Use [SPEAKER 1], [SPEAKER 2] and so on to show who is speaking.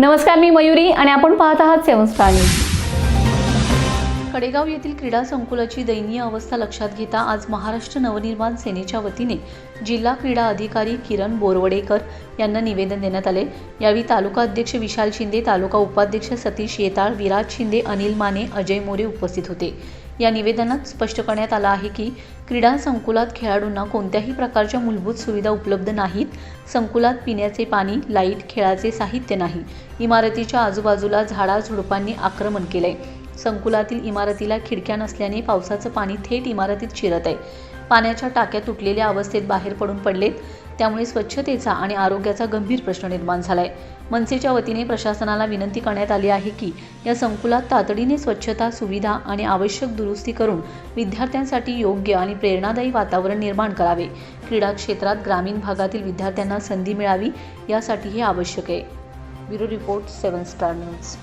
[SPEAKER 1] नमस्कार मी मयुरी आणि आपण पाहत आहात सेवन स्टार न्यूज. कडेगाव येथील क्रीडा संकुलाची दयनीय अवस्था लक्षात घेता आज महाराष्ट्र नवनिर्माण सेनेच्या वतीने जिल्हा क्रीडा अधिकारी किरण बोरवडेकर यांना निवेदन देण्यात आले. यावेळी तालुका अध्यक्ष विशाल शिंदे तालुका उपाध्यक्ष सतीश येताळ विराज शिंदे अनिल माने अजय मोरे उपस्थित होते. या निवेदनात स्पष्ट करण्यात आलं आहे की क्रीडा संकुलात खेळाडूंना कोणत्याही प्रकारच्या मूलभूत सुविधा उपलब्ध नाहीत. संकुलात पिण्याचे पाणी लाइट खेळाचे साहित्य नाही. इमारतीच्या आजूबाजूला झाडा झुडपांनी आक्रमण केलंय. संकुलातील इमारतीला खिडक्या नसल्याने पावसाचं पाणी थेट इमारतीत शिरत आहे. पाण्याच्या टाक्या तुटलेल्या अवस्थेत बाहेर पडून पडलेत. त्यामुळे स्वच्छतेचा आणि आरोग्याचा गंभीर प्रश्न निर्माण झालाय. मनसेच्या वतीने प्रशासनाला विनंती करण्यात आली आहे की या संकुलात तातडीने स्वच्छता सुविधा आणि आवश्यक दुरुस्ती करून विद्यार्थ्यांसाठी योग्य आणि प्रेरणादायी वातावरण निर्माण करावे. क्रीडा क्षेत्रात ग्रामीण भागातील विद्यार्थ्यांना संधी मिळावी यासाठी हे आवश्यक आहे. Bureau report Seven Star News.